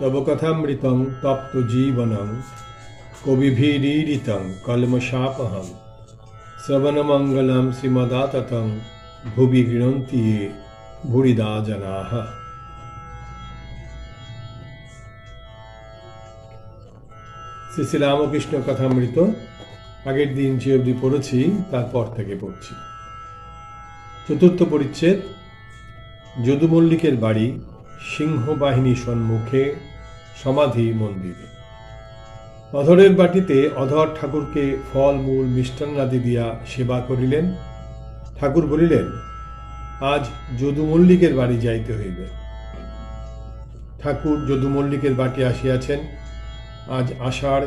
তব কথামৃতং তপ্ত জীবনং কবিভিরীড়িতং কলমশাপহং শ্রবণমঙ্গলম শ্রীমদাততং ভুবি গৃণন্তি ये ভুরিদা জনাহ শ্রী শ্রী রামকৃষ্ণ কথামৃত আগের দিন যে অবধি পড়েছি, তারপর থেকে পড়ছি। চতুর্থ পরিচ্ছেদ যদু মল্লিকের বাড়ি সিংহবাহিনী সম্মুখে সমাধি মন্দিরে। অধরের বাটিতে অধর ঠাকুরকে ফল, মূল মিষ্টান্নাদি দিয়া সেবা করিলেন। ঠাকুর বলিলেন, আজ যদু মল্লিকের বাড়ি যাইতে হইবে। ঠাকুর যদু মল্লিকের বাটি আসিয়াছেন। আজ আষাঢ়,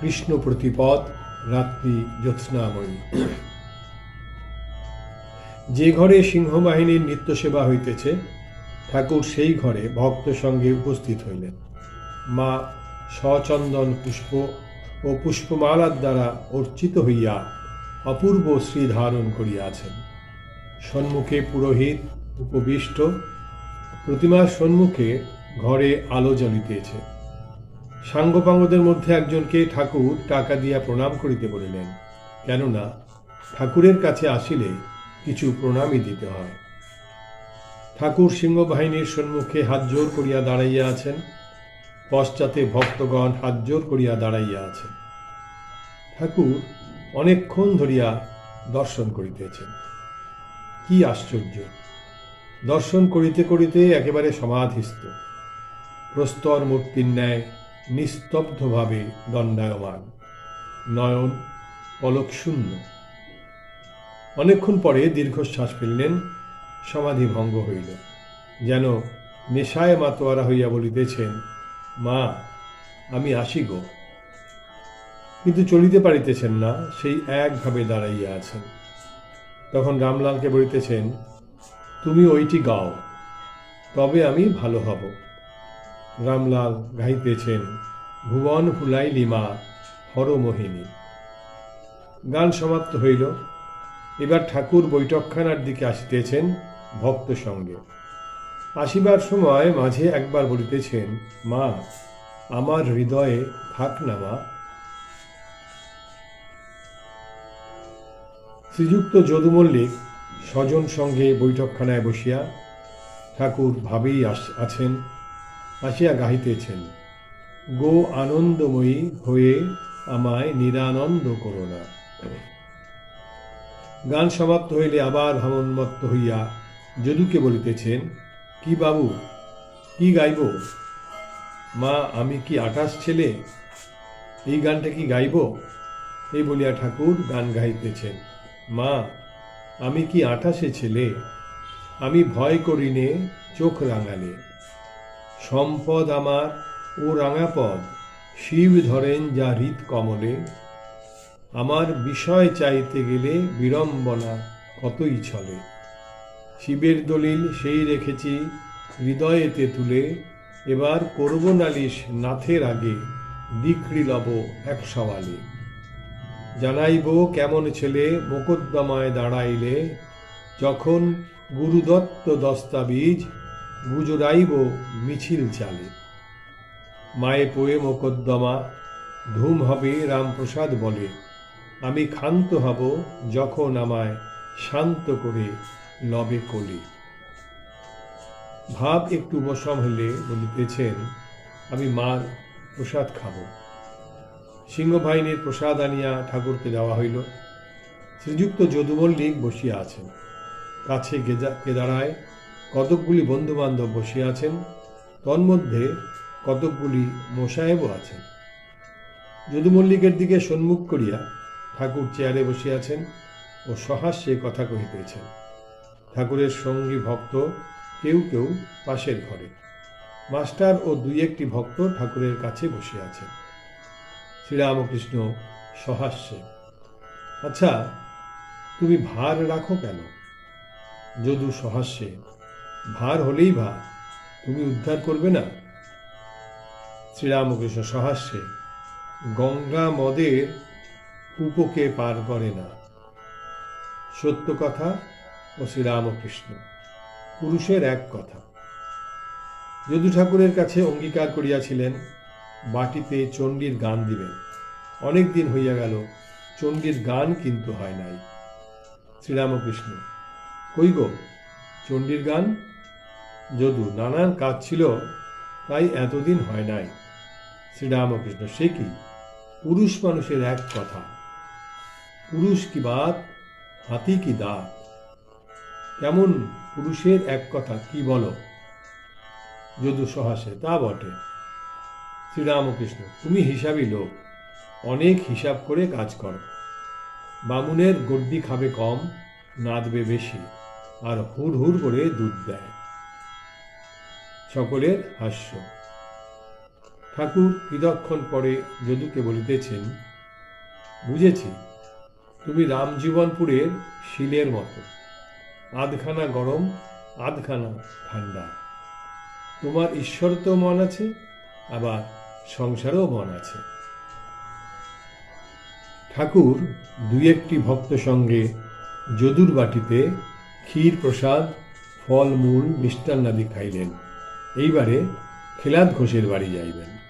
কৃষ্ণ প্রতিপদ, রাত্রি জ্যোৎস্নাময়ী। যে ঘরে সিংহবাহিনীর নিত্য সেবা হইতেছে ঠাকুর সেই ঘরে ভক্ত সঙ্গে উপস্থিত হইলেন। মা সচন্দন পুষ্প ও পুষ্পমালার দ্বারা অর্চিত হইয়া অপূর্ব শ্রী ধারণ করিয়াছেন। সম্মুখে পুরোহিত, উপবিষ্ট, প্রতিমার সম্মুখে ঘরে আলো জ্বলিতেছে। সাঙ্গপাঙ্গদের মধ্যে একজনকে ঠাকুর টাকা দিয়া প্রণাম করিতে বলিলেন, কেননা ঠাকুরের কাছে আসিলে কিছু প্রণামই দিতে হয়। ঠাকুর সিংহবাহিনীর সম্মুখে হাত জোর করিয়া দাঁড়াইয়া আছেন। পশ্চাতে ভক্তগণ হাত জোর করিয়া দাঁড়াইয়া আছেন। ঠাকুর অনেকক্ষণ ধরিয়া দর্শন করিতেছেন। কি আশ্চর্য! দর্শন করিতে করিতে একেবারে সমাধিস্থ। প্রস্তর মূর্তির ন্যায় নিস্তব্ধভাবে দণ্ডায়মান। নয়ন পলক শূন্য অনেকক্ষণ পরে দীর্ঘশ্বাস ফেললেন সমাধি ভঙ্গ হইল। যেন নেশায় মাতোয়ারা হইয়া বলিতেছেন, মা, আমি আসি গো। কিন্তু চলিতে পারিতেছেন না, সেই একভাবে দাঁড়াইয়া আছেন। তখন রামলালকে বলিতেছেন, তুমি ওইটি গাও, তবে আমি ভালো হব। রামলাল গাইতেছেন ভুবন ফুলাইলি মা হরমোহিনী গান সমাপ্ত হইল। এবার ঠাকুর বৈঠকখানার দিকে আসিতেছেন। ভক্ত সঙ্গে। আসিবার সময় মাঝে একবার বলিতেছেন, মা, আমার হৃদয়ে থাক না মা। শ্রীযুক্ত যদু মল্লিক স্বজন সঙ্গে বৈঠকখানায় বসিয়া ঠাকুর ভাবেই আছেন, আসিয়া গাহিতেছেন, গো আনন্দময়ী হয়ে আমায় নিরানন্দ করো না। গান সমাপ্ত হইলে আবার ভাবনমত্ত হইয়া যদুকে বলিতেছেন, কি বাবু, কি গাইব? মা, আমি কি আঠাশ ছেলে? এই গানটা কি গাইব? এই বলিয়া ঠাকুর গান গাইতেছেন, মা, আমি কি আঠাশে ছেলে? আমি ভয় করিনে চোখ রাঙালে। সম্পদ আমার ও রাঙাপদ, শিব ধরেন যা হৃদ কমলে। আমার বিষয় চাইতে গেলে বিড়ম্বনা কতই ছলে শিবের দলিল সেই রেখেছি, হৃদয়েতে তুলে, এবার করব নালিশ নাথের আগে দিকরি লব এক সওয়ালে। জানাইব কেমন ছেলে মোকদ্দমায় দাঁড়াইলে, যখন গুরুদত্ত দস্তাবিজ গুজরাইব মিছিল চালে। মায়ে পোয়ে মোকদ্দমা, ধুম হবে রামপ্রসাদ বলে। আমি ক্ষান্ত হব যখন আমায় শান্ত করে লবে কোলে। ভাব একটু উপশম হলে বলিতেছেন, আমি মার প্রসাদ খাব। সিংহবাহিনীর প্রসাদ আনিয়া ঠাকুরকে দেওয়া হইল। শ্রীযুক্ত যদুমল্লিক বসিয়া আছেন। কাছে কেদারায় কতকগুলি বন্ধুবান্ধব বসিয়া আছেন। তন্মধ্যে কতকগুলি মোসাহেবও আছেন। যদু মল্লিকের দিকে সম্মুখ করিয়া ঠাকুর চেয়ারে বসিয়াছেন ও সহাস্যে কথা কহিতেছেন। ঠাকুরের সঙ্গী ভক্ত কেউ কেউ পাশের ঘরে। মাস্টার ও দুই একটি ভক্ত ঠাকুরের কাছে বসে আছেন। শ্রীরামকৃষ্ণ সহাস্যে আচ্ছা তুমি ভার রাখো কেন? যদু সহাস্যে, ভার হলেই ভার তুমি উদ্ধার করবে না? শ্রীরামকৃষ্ণ সহাস্যে, গঙ্গা মদের কূপকে পার করে না। সত্য কথা ও শ্রীরামকৃষ্ণ। পুরুষের এক কথা। যদু ঠাকুরের কাছে অঙ্গীকার করিয়াছিলেন, বাটিতে চণ্ডীর গান দিবেন। অনেক দিন হইয়া গেল, চণ্ডীর গান কিন্তু হয় নাই। শ্রীরামকৃষ্ণ, কই গো, চণ্ডীর গান? যদু নানান কাজ ছিল, তাই এতদিন হয় নাই। শ্রীরামকৃষ্ণ, সে কি? পুরুষ মানুষের এক কথা। পুরুষ কি বাত, হাতি কি দাঁত? কেমন পুরুষের এক কথা, কি বলো? যদু সহাসে তা বটে। শ্রীরামকৃষ্ণ, তুমি হিসাবই লোক, অনেক হিসাব করে কাজ করো। বামুনের গড্ডি খাবে কম, নাদবে বেশি, আর হুড় হুড় করে দুধ দেয়। সকলের হাস্য। ঠাকুর কিদক্ষণ পরে যদুকে বলিতেছেন, বুঝেছি, তুমি রামজীবনপুরের শিলের মতো। আধখানা গরম, আধখানা ঠান্ডা। তোমার ঈশ্বর তো মন আছে, আবার সংসারেও মন আছে। ঠাকুর দুই একটি ভক্ত সঙ্গে যদুর বাটিতে ক্ষীর প্রসাদ, ফল, মূল, মিষ্টান্নাদি খাইলেন। এইবারে খেলাদ ঘোষের বাড়ি যাইবেন।